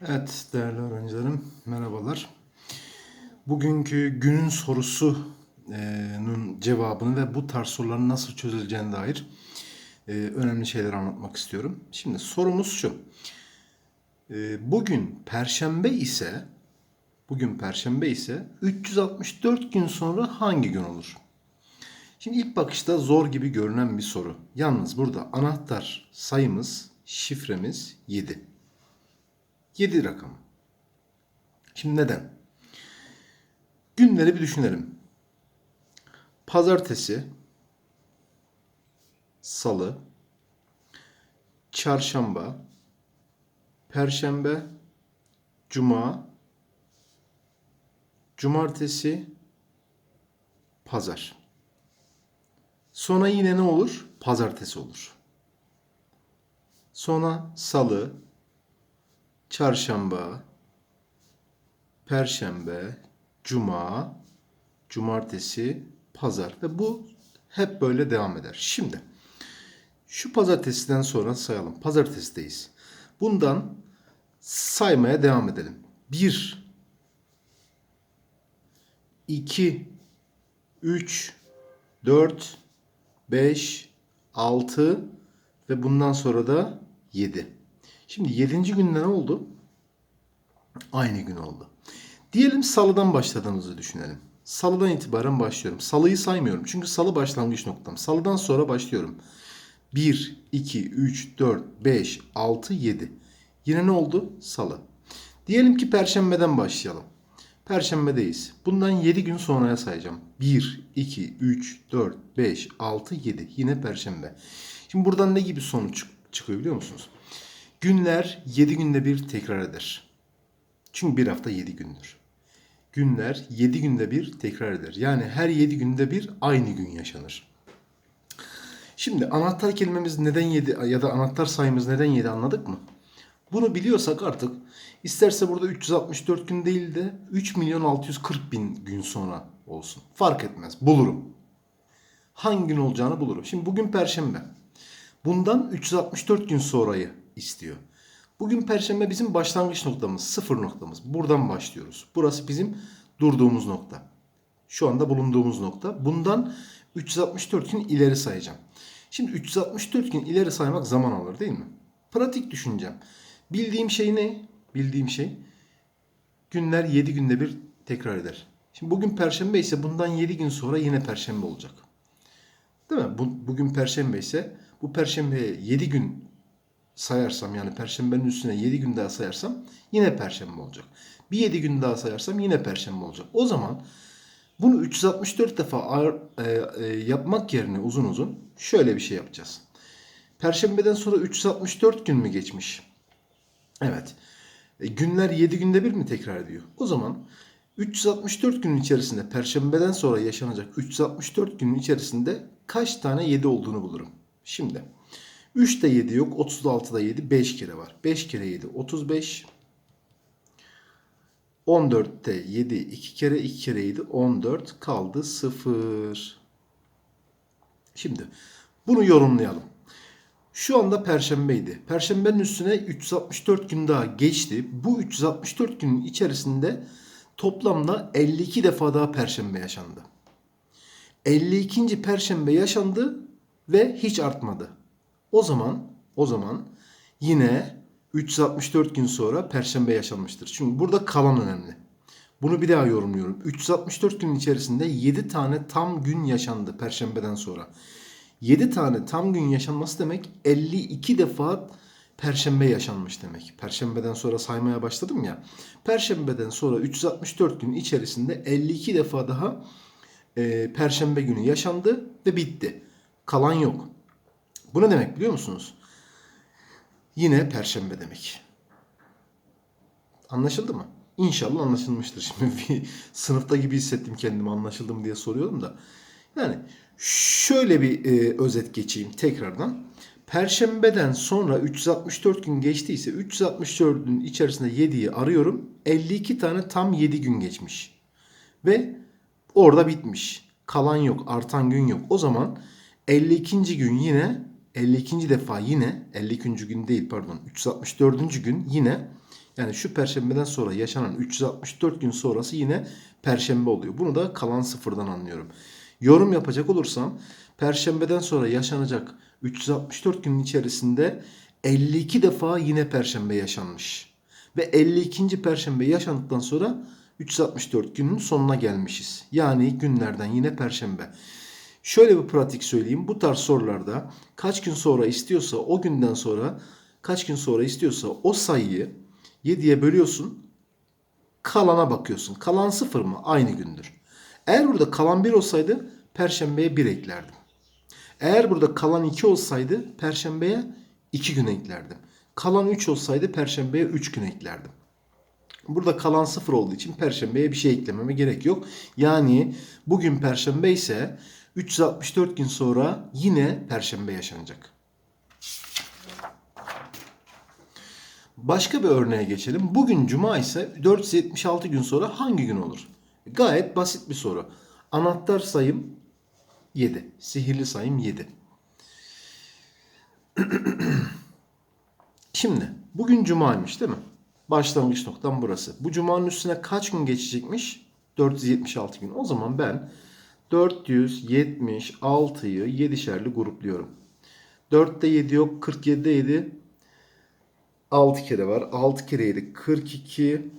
Evet değerli öğrencilerim merhabalar. Bugünkü günün sorusunun cevabını ve bu tarz soruların nasıl çözüleceğine dair e, önemli şeyler anlatmak istiyorum. Şimdi sorumuz şu. E, Bugün perşembe ise bugün perşembe ise 364 gün sonra hangi gün olur? Şimdi ilk bakışta zor gibi görünen bir soru. Yalnız burada anahtar sayımız, şifremiz 7. 7 rakamı. Şimdi neden? Günleri bir düşünelim. Pazartesi, salı, çarşamba, perşembe, cuma, cumartesi, pazar. Sonra yine ne olur? Pazartesi olur. Sonra salı, çarşamba, perşembe, cuma, cumartesi, pazar ve bu hep böyle devam eder. Şimdi şu pazartesiden sonra sayalım. Pazartesideyiz. Bundan saymaya devam edelim. 1 2 3 4 5 6 ve bundan sonra da 7. Şimdi 7. günde ne oldu? Aynı gün oldu. Diyelim salıdan başladığımızı düşünelim. Salıdan itibaren başlıyorum. Salıyı saymıyorum. Çünkü salı başlangıç noktam. Salıdan sonra başlıyorum. 1, 2, 3, 4, 5, 6, 7. Yine ne oldu? Salı. Diyelim ki perşembeden başlayalım. Perşembedeyiz. Bundan 7 gün sonraya sayacağım. 1, 2, 3, 4, 5, 6, 7. Yine perşembe. Şimdi buradan ne gibi sonuç çıkıyor biliyor musunuz? Günler 7 günde bir tekrar eder. Çünkü bir hafta 7 gündür. Günler 7 günde bir tekrar eder. Yani her 7 günde bir aynı gün yaşanır. Şimdi anahtar kelimemiz neden 7 ya da anahtar sayımız neden 7 anladık mı? Bunu biliyorsak artık isterse burada 364 gün değil de 3 milyon 640 bin gün sonra olsun. Fark etmez. Bulurum. Hangi gün olacağını bulurum. Şimdi bugün perşembe. Bundan 364 gün sonrayı istiyor. Bugün perşembe bizim başlangıç noktamız, sıfır noktamız. Buradan başlıyoruz. Burası bizim durduğumuz nokta. Şu anda bulunduğumuz nokta. Bundan 364 gün ileri sayacağım. Şimdi 364 gün ileri saymak zaman alır değil mi? Pratik düşüneceğim. Bildiğim şey ne? Bildiğim şey günler 7 günde bir tekrar eder. Şimdi bugün perşembe ise bundan 7 gün sonra yine perşembe olacak. Değil mi? Bu, bugün perşembe ise bu perşembeye 7 gün sayarsam yani perşembenin üstüne 7 gün daha sayarsam yine perşembe olacak. Bir 7 gün daha sayarsam yine perşembe olacak. O zaman bunu 364 defa e, e, yapmak yerine uzun uzun şöyle bir şey yapacağız. Perşembeden sonra 364 gün mü geçmiş? Evet. E, günler 7 günde bir mi tekrar ediyor? O zaman 364 günün içerisinde perşembeden sonra yaşanacak 364 günün içerisinde kaç tane 7 olduğunu bulurum. Şimdi 3'te 7 yok. 36'da 7 5 kere var. 5 kere 7 35. 14'te 7 2 kere 2 kere 7 14 kaldı 0. Şimdi bunu yorumlayalım. Şu anda perşembeydi. Perşembenin üstüne 364 gün daha geçti. Bu 364 günün içerisinde toplamda 52 defa daha perşembe yaşandı. 52. perşembe yaşandı ve hiç artmadı. O zaman o zaman yine 364 gün sonra perşembe yaşanmıştır. Çünkü burada kalan önemli. Bunu bir daha yorumluyorum. 364 gün içerisinde 7 tane tam gün yaşandı perşembeden sonra. 7 tane tam gün yaşanması demek 52 defa perşembe yaşanmış demek. Perşembeden sonra saymaya başladım ya. Perşembeden sonra 364 gün içerisinde 52 defa daha e, perşembe günü yaşandı ve bitti. Kalan yok. Bu ne demek biliyor musunuz? Yine perşembe demek. Anlaşıldı mı? İnşallah anlaşılmıştır. Şimdi bir sınıfta gibi hissettim kendimi anlaşıldı mı diye soruyorum da. Yani şöyle bir e, özet geçeyim tekrardan. Perşembeden sonra 364 gün geçtiyse 364'ün içerisinde 7'yi arıyorum. 52 tane tam 7 gün geçmiş. Ve orada bitmiş. Kalan yok, artan gün yok. O zaman 52. gün yine 52. defa yine 52. gün değil pardon 364. gün yine Yani şu perşembeden sonra yaşanan 364 gün sonrası yine perşembe oluyor. Bunu da kalan sıfırdan anlıyorum. Yorum yapacak olursam perşembeden sonra yaşanacak 364 günün içerisinde 52 defa yine perşembe yaşanmış. Ve 52. perşembe yaşandıktan sonra 364 günün sonuna gelmişiz. Yani günlerden yine perşembe. Şöyle bir pratik söyleyeyim. Bu tarz sorularda kaç gün sonra istiyorsa o günden sonra kaç gün sonra istiyorsa o sayıyı 7'ye bölüyorsun. Kalana bakıyorsun. Kalan sıfır mı? Aynı gündür. Eğer burada kalan 1 olsaydı perşembeye 1 eklerdim. Eğer burada kalan 2 olsaydı perşembeye 2 gün eklerdim. Kalan 3 olsaydı perşembeye 3 gün eklerdim. Burada kalan 0 olduğu için perşembeye bir şey eklememe gerek yok. Yani bugün perşembe ise 364 gün sonra yine perşembe yaşanacak. Başka bir örneğe geçelim. Bugün cuma ise 476 gün sonra hangi gün olur? Gayet basit bir soru. Anahtar sayım 7. Sihirli sayım 7. Şimdi bugün cumaymış değil mi? Başlangıç noktam burası. Bu cumanın üstüne kaç gün geçecekmiş? 476 gün. O zaman ben 476'yı 7'şerli grupluyorum. 4'te 7 yok. 47'de 7 6 kere var. 6 kere 7 42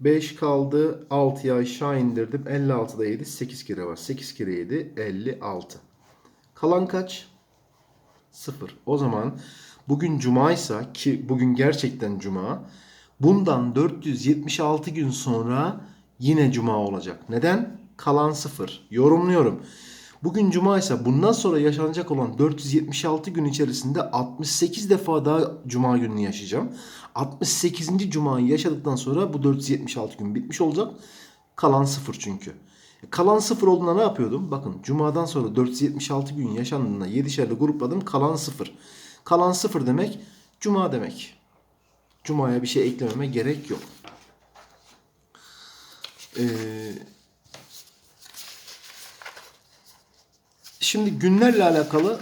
5 kaldı. 6'yı aşağı indirdim. 56'da 7 8 kere var. 8 kere 7 56. Kalan kaç? 0. O zaman bugün cumaysa ki bugün gerçekten cuma. Bundan 476 gün sonra yine cuma olacak. Neden? Kalan 0. Yorumluyorum. Bugün cuma ise bundan sonra yaşanacak olan 476 gün içerisinde 68 defa daha cuma gününü yaşayacağım. 68. cumayı yaşadıktan sonra bu 476 gün bitmiş olacak. Kalan 0 çünkü. E, Kalan 0 olduğunda ne yapıyordum? Bakın cumadan sonra 476 gün yaşandığında 7'şerli grupladım. Kalan 0. Kalan 0 demek cuma demek. Cuma'ya bir şey eklememe gerek yok. Ee, Şimdi günlerle alakalı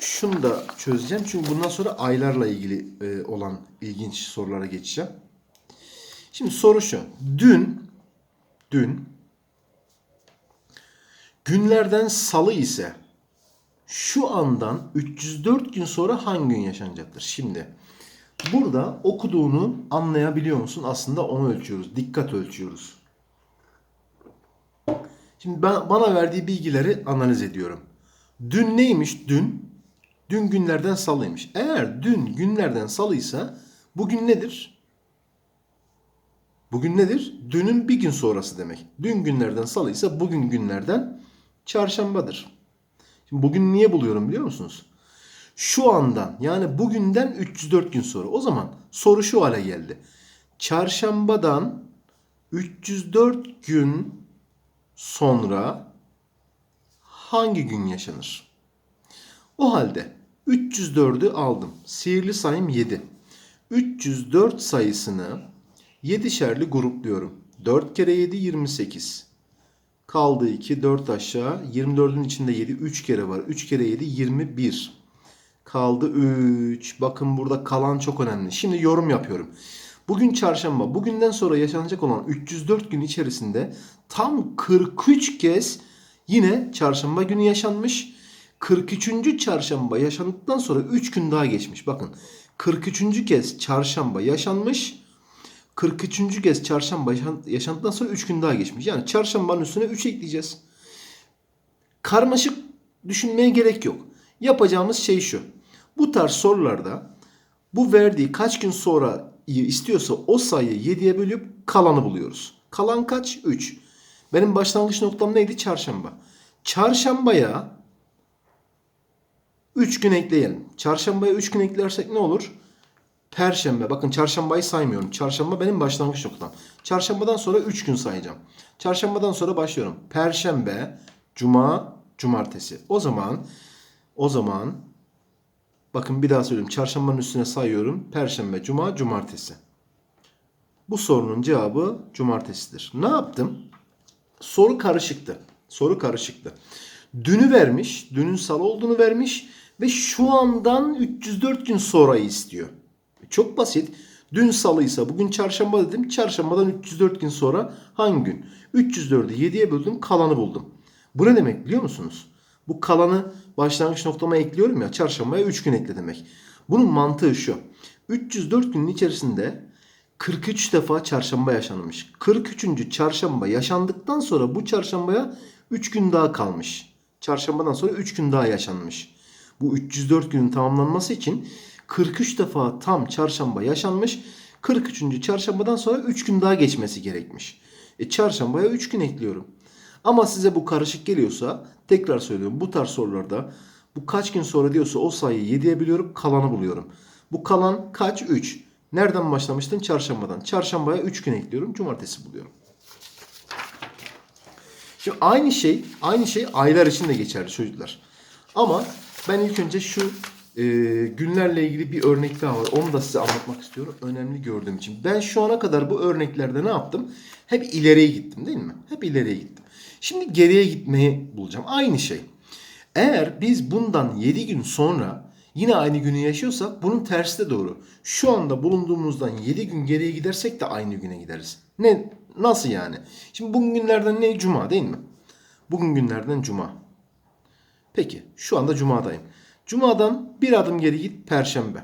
şunu da çözeceğim. Çünkü bundan sonra aylarla ilgili e, olan ilginç sorulara geçeceğim. Şimdi soru şu. Dün dün günlerden salı ise şu andan 304 gün sonra hangi gün yaşanacaktır? Şimdi burada okuduğunu anlayabiliyor musun? Aslında onu ölçüyoruz. Dikkat ölçüyoruz. Şimdi ben, bana verdiği bilgileri analiz ediyorum. Dün neymiş dün? Dün günlerden salıymış. Eğer dün günlerden salıysa bugün nedir? Bugün nedir? Dünün bir gün sonrası demek. Dün günlerden salıysa bugün günlerden çarşambadır. Şimdi bugün niye buluyorum biliyor musunuz? Şu andan yani bugünden 304 gün sonra. O zaman soru şu hale geldi. Çarşambadan 304 gün sonra hangi gün yaşanır? O halde 304'ü aldım. Sihirli sayım 7. 304 sayısını 7'şerli grupluyorum. 4 kere 7 28. Kaldı 2 4 aşağı. 24'ün içinde 7 3 kere var. 3 kere 7 21. Kaldı 3. Bakın burada kalan çok önemli. Şimdi yorum yapıyorum. Bugün çarşamba. Bugünden sonra yaşanacak olan 304 gün içerisinde tam 43 kez yine çarşamba günü yaşanmış. 43. çarşamba yaşandıktan sonra 3 gün daha geçmiş. Bakın 43. kez çarşamba yaşanmış. 43. kez çarşamba yaşan- yaşandıktan sonra 3 gün daha geçmiş. Yani çarşambanın üstüne 3 ekleyeceğiz. Karmaşık düşünmeye gerek yok. Yapacağımız şey şu. Bu tarz sorularda bu verdiği kaç gün sonra istiyorsa o sayıyı 7'ye bölüp kalanı buluyoruz. Kalan kaç? 3. Benim başlangıç noktam neydi? Çarşamba. Çarşambaya 3 gün ekleyelim. Çarşambaya 3 gün eklersek ne olur? Perşembe. Bakın çarşambayı saymıyorum. Çarşamba benim başlangıç noktam. Çarşambadan sonra 3 gün sayacağım. Çarşambadan sonra başlıyorum. Perşembe, cuma, cumartesi. O zaman o zaman bakın bir daha söyleyeyim. Çarşambanın üstüne sayıyorum. Perşembe, cuma, cumartesi. Bu sorunun cevabı cumartesidir. Ne yaptım? Soru karışıktı. Soru karışıktı. Dünü vermiş, dünün salı olduğunu vermiş ve şu andan 304 gün sonrayı istiyor. Çok basit. Dün salıysa bugün çarşamba dedim. Çarşambadan 304 gün sonra hangi gün? 304'ü 7'ye böldüm kalanı buldum. Bu ne demek biliyor musunuz? Bu kalanı başlangıç noktama ekliyorum ya çarşambaya 3 gün ekle demek. Bunun mantığı şu. 304 günün içerisinde 43 defa çarşamba yaşanmış. 43. çarşamba yaşandıktan sonra bu çarşambaya 3 gün daha kalmış. Çarşambadan sonra 3 gün daha yaşanmış. Bu 304 günün tamamlanması için 43 defa tam çarşamba yaşanmış. 43. çarşambadan sonra 3 gün daha geçmesi gerekmiş. E çarşambaya 3 gün ekliyorum. Ama size bu karışık geliyorsa tekrar söylüyorum bu tarz sorularda bu kaç gün sonra diyorsa o sayıyı 7'ye biliyorum kalanı buluyorum. Bu kalan kaç? 3. Nereden başlamıştın? Çarşambadan. Çarşambaya 3 gün ekliyorum. Cumartesi buluyorum. Şimdi aynı şey, aynı şey aylar için de geçerli çocuklar. Ama ben ilk önce şu e, günlerle ilgili bir örnek daha var. Onu da size anlatmak istiyorum. Önemli gördüğüm için. Ben şu ana kadar bu örneklerde ne yaptım? Hep ileriye gittim değil mi? Hep ileriye gittim. Şimdi geriye gitmeyi bulacağım. Aynı şey. Eğer biz bundan 7 gün sonra yine aynı günü yaşıyorsak bunun tersi de doğru. Şu anda bulunduğumuzdan 7 gün geriye gidersek de aynı güne gideriz. Ne nasıl yani? Şimdi bugün günlerden ne? Cuma değil mi? Bugün günlerden cuma. Peki şu anda cumadayım. Cumadan bir adım geri git perşembe.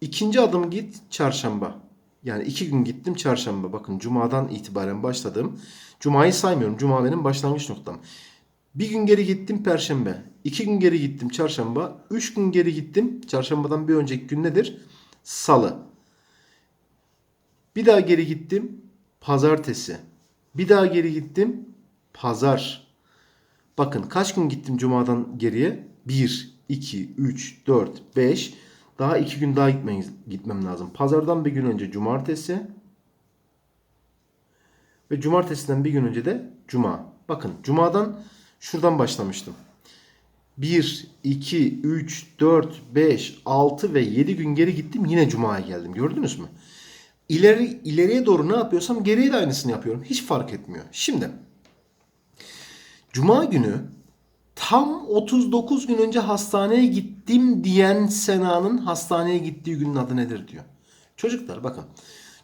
İkinci adım git çarşamba. Yani iki gün gittim çarşamba. Bakın cumadan itibaren başladım. Cumayı saymıyorum. Cuma benim başlangıç noktam. Bir gün geri gittim perşembe. iki gün geri gittim çarşamba. Üç gün geri gittim. Çarşambadan bir önceki gün nedir? Salı. Bir daha geri gittim. Pazartesi. Bir daha geri gittim. Pazar. Bakın kaç gün gittim cumadan geriye? 1, 2, 3, 4, 5. Daha 2 gün daha gitmem, gitmem lazım. Pazardan bir gün önce cumartesi. Ve cumartesiden bir gün önce de cuma. Bakın cumadan şuradan başlamıştım. 1, 2, 3, 4, 5, 6 ve 7 gün geri gittim. Yine cumaya geldim. Gördünüz mü? İleri, ileriye doğru ne yapıyorsam geriye de aynısını yapıyorum. Hiç fark etmiyor. Şimdi Cuma günü tam 39 gün önce hastaneye gittim diyen Sena'nın hastaneye gittiği günün adı nedir diyor. Çocuklar bakın.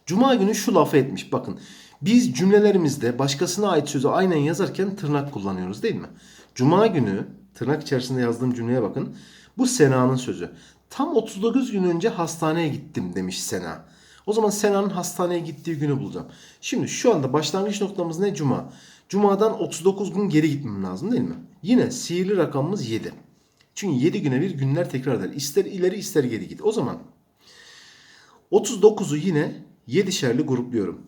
Cuma günü şu lafı etmiş. Bakın biz cümlelerimizde başkasına ait sözü aynen yazarken tırnak kullanıyoruz değil mi? Cuma günü tırnak içerisinde yazdığım cümleye bakın. Bu Sena'nın sözü. Tam 39 gün önce hastaneye gittim demiş Sena. O zaman Sena'nın hastaneye gittiği günü bulacağım. Şimdi şu anda başlangıç noktamız ne? Cuma. Cuma'dan 39 gün geri gitmem lazım değil mi? Yine sihirli rakamımız 7. Çünkü 7 güne bir günler tekrar eder. İster ileri ister geri git. O zaman 39'u yine 7'şerli grupluyorum.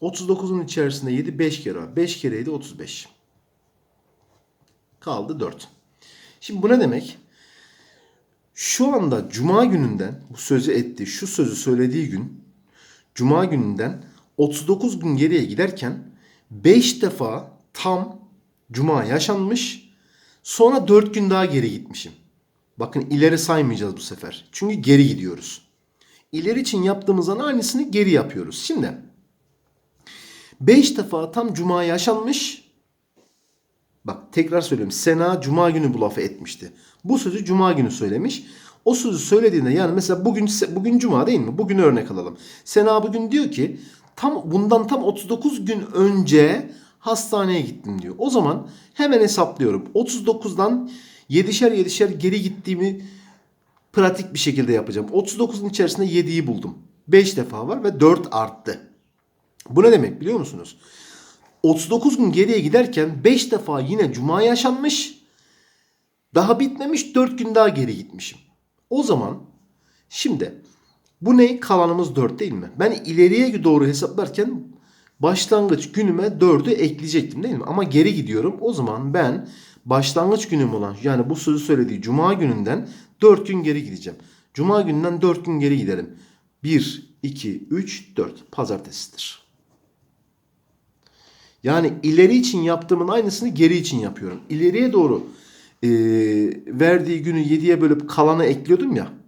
39'un içerisinde 7 5 kere var. 5 kere 7 35. Kaldı 4. Şimdi bu ne demek? Şu anda cuma gününden bu sözü etti, şu sözü söylediği gün cuma gününden 39 gün geriye giderken 5 defa tam cuma yaşanmış. Sonra 4 gün daha geri gitmişim. Bakın ileri saymayacağız bu sefer. Çünkü geri gidiyoruz. İleri için yaptığımızdan aynısını geri yapıyoruz. Şimdi 5 defa tam cuma yaşanmış. Bak tekrar söylüyorum. Sena cuma günü bu lafı etmişti. Bu sözü cuma günü söylemiş. O sözü söylediğinde yani mesela bugün bugün cuma değil mi? Bugün örnek alalım. Sena bugün diyor ki tam bundan tam 39 gün önce hastaneye gittim diyor. O zaman hemen hesaplıyorum. 39'dan 7'şer 7'şer geri gittiğimi pratik bir şekilde yapacağım. 39'un içerisinde 7'yi buldum. 5 defa var ve 4 arttı. Bu ne demek biliyor musunuz? 39 gün geriye giderken 5 defa yine cuma yaşanmış. Daha bitmemiş 4 gün daha geri gitmişim. O zaman şimdi bu ne? Kalanımız 4 değil mi? Ben ileriye doğru hesaplarken başlangıç günüme 4'ü ekleyecektim değil mi? Ama geri gidiyorum. O zaman ben başlangıç günüm olan yani bu sözü söylediği cuma gününden 4 gün geri gideceğim. Cuma gününden 4 gün geri giderim. 1, 2, 3, 4. Pazartesidir. Yani ileri için yaptığımın aynısını geri için yapıyorum. İleriye doğru e, verdiği günü 7'ye bölüp kalanı ekliyordum ya.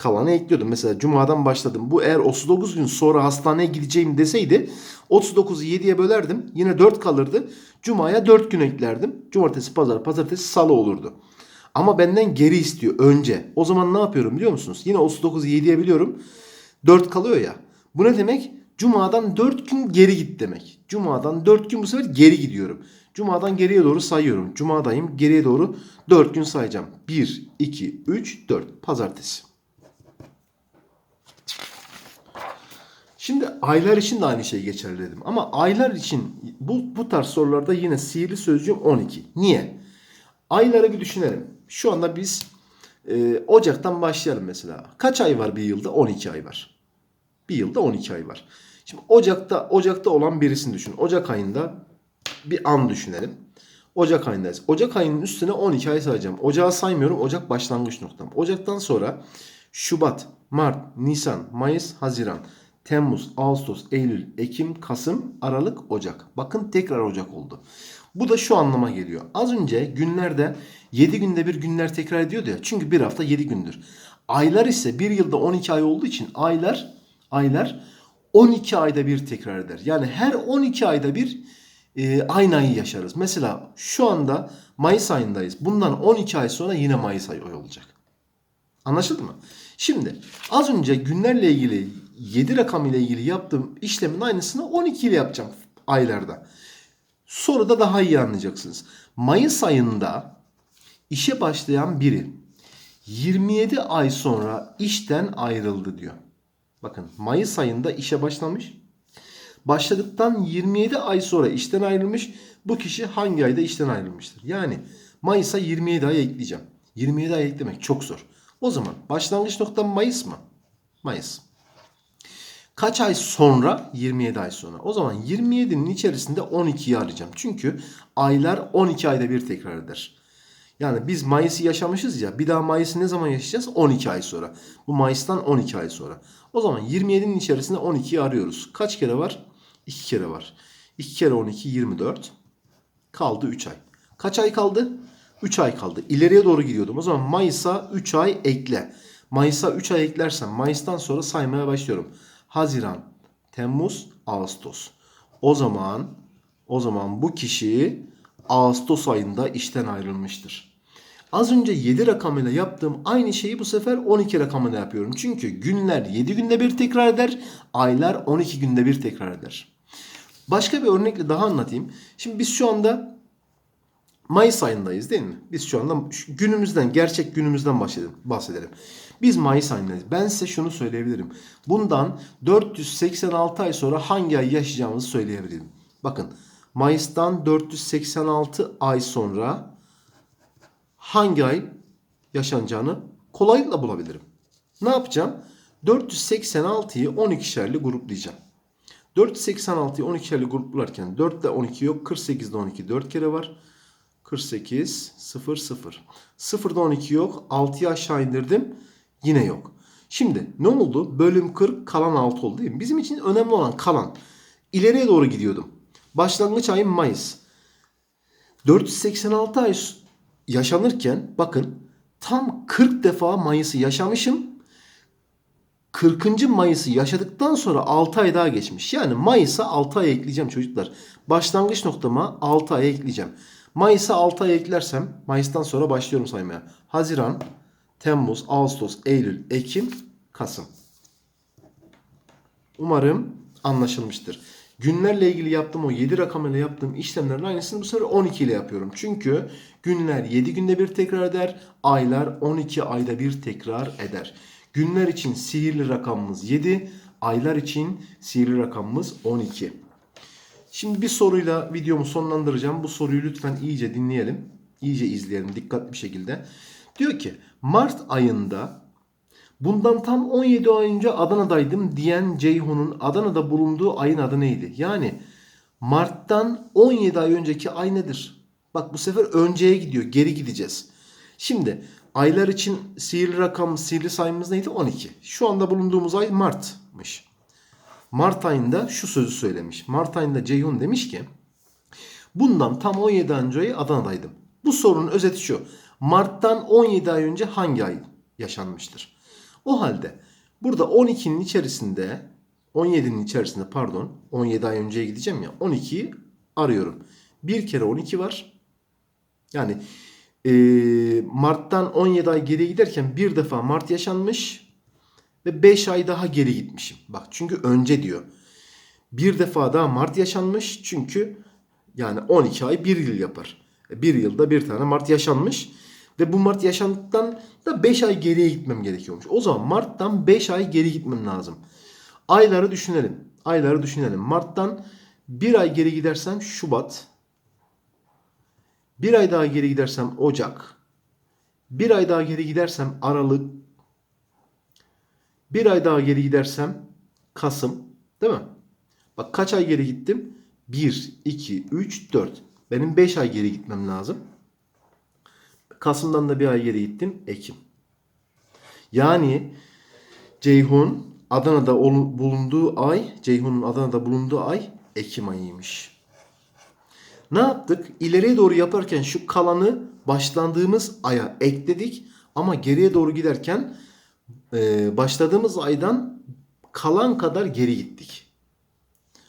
Kalanı ekliyordum. Mesela cumadan başladım. Bu eğer 39 gün sonra hastaneye gideceğim deseydi 39'u 7'ye bölerdim. Yine 4 kalırdı. Cuma'ya 4 gün eklerdim. Cumartesi, pazar, pazartesi, salı olurdu. Ama benden geri istiyor önce. O zaman ne yapıyorum biliyor musunuz? Yine 39'u 7'ye biliyorum. 4 kalıyor ya. Bu ne demek? Cuma'dan 4 gün geri git demek. Cuma'dan 4 gün bu sefer geri gidiyorum. Cuma'dan geriye doğru sayıyorum. Cuma'dayım geriye doğru 4 gün sayacağım. 1, 2, 3, 4. Pazartesi. Şimdi aylar için de aynı şey geçerli dedim. Ama aylar için bu, bu tarz sorularda yine sihirli sözcüğüm 12. Niye? Ayları bir düşünelim. Şu anda biz e, Ocak'tan başlayalım mesela. Kaç ay var bir yılda? 12 ay var. Bir yılda 12 ay var. Şimdi Ocak'ta Ocak'ta olan birisini düşün. Ocak ayında bir an düşünelim. Ocak ayındayız. Ocak ayının üstüne 12 ay sayacağım. Ocağı saymıyorum. Ocak başlangıç noktam. Ocaktan sonra Şubat, Mart, Nisan, Mayıs, Haziran, Temmuz, Ağustos, Eylül, Ekim, Kasım, Aralık, Ocak. Bakın tekrar Ocak oldu. Bu da şu anlama geliyor. Az önce günlerde 7 günde bir günler tekrar ediyordu ya. Çünkü bir hafta 7 gündür. Aylar ise bir yılda 12 ay olduğu için aylar aylar 12 ayda bir tekrar eder. Yani her 12 ayda bir e, aynı ayı yaşarız. Mesela şu anda Mayıs ayındayız. Bundan 12 ay sonra yine Mayıs ayı olacak. Anlaşıldı mı? Şimdi az önce günlerle ilgili 7 rakam ile ilgili yaptığım işlemin aynısını 12 ile yapacağım aylarda. Soruda daha iyi anlayacaksınız. Mayıs ayında işe başlayan biri 27 ay sonra işten ayrıldı diyor. Bakın Mayıs ayında işe başlamış. Başladıktan 27 ay sonra işten ayrılmış. Bu kişi hangi ayda işten ayrılmıştır? Yani Mayıs'a 27 ay ekleyeceğim. 27 ay eklemek çok zor. O zaman başlangıç noktam Mayıs mı? Mayıs. Kaç ay sonra? 27 ay sonra. O zaman 27'nin içerisinde 12'yi arayacağım. Çünkü aylar 12 ayda bir tekrar eder. Yani biz Mayıs'ı yaşamışız ya. Bir daha Mayıs'ı ne zaman yaşayacağız? 12 ay sonra. Bu Mayıs'tan 12 ay sonra. O zaman 27'nin içerisinde 12'yi arıyoruz. Kaç kere var? 2 kere var. 2 kere 12 24. Kaldı 3 ay. Kaç ay kaldı? 3 ay kaldı. İleriye doğru gidiyordum. O zaman Mayıs'a 3 ay ekle. Mayıs'a 3 ay eklersem Mayıs'tan sonra saymaya başlıyorum. Haziran, Temmuz, Ağustos. O zaman o zaman bu kişi Ağustos ayında işten ayrılmıştır. Az önce 7 rakamıyla yaptığım aynı şeyi bu sefer 12 rakamıyla yapıyorum. Çünkü günler 7 günde bir tekrar eder, aylar 12 günde bir tekrar eder. Başka bir örnekle daha anlatayım. Şimdi biz şu anda Mayıs ayındayız değil mi? Biz şu anda günümüzden, gerçek günümüzden bahsedelim. bahsedelim. Biz Mayıs ayındayız. Ben size şunu söyleyebilirim. Bundan 486 ay sonra hangi ay yaşayacağımızı söyleyebilirim. Bakın Mayıs'tan 486 ay sonra hangi ay yaşanacağını kolaylıkla bulabilirim. Ne yapacağım? 486'yı 12'şerli gruplayacağım. 486'yı 12'şerli gruplarken 4 ile 12 yok. 48'de 12 4 kere var. 48 0 0. 0'da 12 yok. 6'yı aşağı indirdim. Yine yok. Şimdi ne oldu? Bölüm 40 kalan 6 oldu değil mi? Bizim için önemli olan kalan. İleriye doğru gidiyordum. Başlangıç ayım Mayıs. 486 ay yaşanırken bakın tam 40 defa Mayıs'ı yaşamışım. 40. Mayıs'ı yaşadıktan sonra 6 ay daha geçmiş. Yani Mayıs'a 6 ay ekleyeceğim çocuklar. Başlangıç noktama 6 ay ekleyeceğim. Mayıs'a 6 ay eklersem Mayıs'tan sonra başlıyorum saymaya. Haziran, Temmuz, Ağustos, Eylül, Ekim, Kasım. Umarım anlaşılmıştır. Günlerle ilgili yaptığım o 7 rakamıyla yaptığım işlemlerin aynısını bu sefer 12 ile yapıyorum. Çünkü günler 7 günde bir tekrar eder, aylar 12 ayda bir tekrar eder. Günler için sihirli rakamımız 7, aylar için sihirli rakamımız 12. Şimdi bir soruyla videomu sonlandıracağım. Bu soruyu lütfen iyice dinleyelim. İyice izleyelim dikkatli bir şekilde. Diyor ki Mart ayında bundan tam 17 ay önce Adana'daydım diyen Ceyhun'un Adana'da bulunduğu ayın adı neydi? Yani Mart'tan 17 ay önceki ay nedir? Bak bu sefer önceye gidiyor. Geri gideceğiz. Şimdi aylar için sihirli rakam, sihirli sayımız neydi? 12. Şu anda bulunduğumuz ay Mart'mış. Mart ayında şu sözü söylemiş. Mart ayında Ceyhun demiş ki bundan tam 17 ay önce Adana'daydım. Bu sorunun özeti şu. Mart'tan 17 ay önce hangi ay yaşanmıştır? O halde burada 12'nin içerisinde 17'nin içerisinde pardon 17 ay önceye gideceğim ya 12'yi arıyorum. Bir kere 12 var. Yani e, Mart'tan 17 ay geriye giderken bir defa Mart yaşanmış. ve 5 ay daha geri gitmişim. Bak çünkü önce diyor. Bir defa daha Mart yaşanmış çünkü yani 12 ay 1 yıl yapar. E, Bir yılda bir tane Mart yaşanmış ve bu Mart yaşandıktan da 5 ay geriye gitmem gerekiyormuş. O zaman Mart'tan 5 ay geri gitmem lazım. Ayları düşünelim. Ayları düşünelim. Mart'tan bir ay geri gidersem Şubat. Bir ay daha geri gidersem Ocak. Bir ay daha geri gidersem Aralık. Bir ay daha geri gidersem Kasım. Değil mi? Bak kaç ay geri gittim? 1, 2, 3, 4. Benim 5 ay geri gitmem lazım. Kasım'dan da bir ay geri gittim. Ekim. Yani Ceyhun Adana'da bulunduğu ay, Ceyhun'un Adana'da bulunduğu ay Ekim ayıymış. Ne yaptık? İleriye doğru yaparken şu kalanı başlandığımız aya ekledik ama geriye doğru giderken e, başladığımız aydan kalan kadar geri gittik.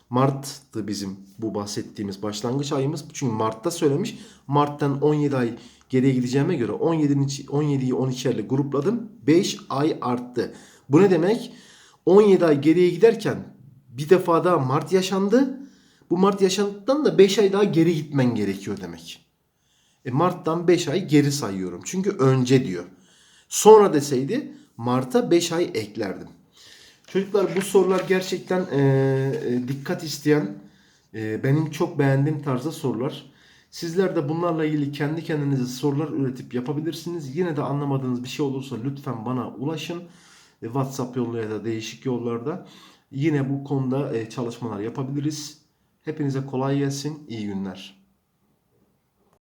Mart'tı bizim bu bahsettiğimiz başlangıç ayımız. Çünkü Mart'ta söylemiş. Mart'tan 17 ay geriye gideceğime göre 17'nin içi- 17'yi 12'lerle grupladım. 5 ay arttı. Bu ne demek? 17 ay geriye giderken bir defa daha Mart yaşandı. Bu Mart yaşandıktan da 5 ay daha geri gitmen gerekiyor demek. E Mart'tan 5 ay geri sayıyorum. Çünkü önce diyor. Sonra deseydi Mart'a 5 ay eklerdim. Çocuklar bu sorular gerçekten e, dikkat isteyen, e, benim çok beğendiğim tarzda sorular. Sizler de bunlarla ilgili kendi kendinize sorular üretip yapabilirsiniz. Yine de anlamadığınız bir şey olursa lütfen bana ulaşın. E, WhatsApp yoluyla da değişik yollarda. Yine bu konuda e, çalışmalar yapabiliriz. Hepinize kolay gelsin. İyi günler.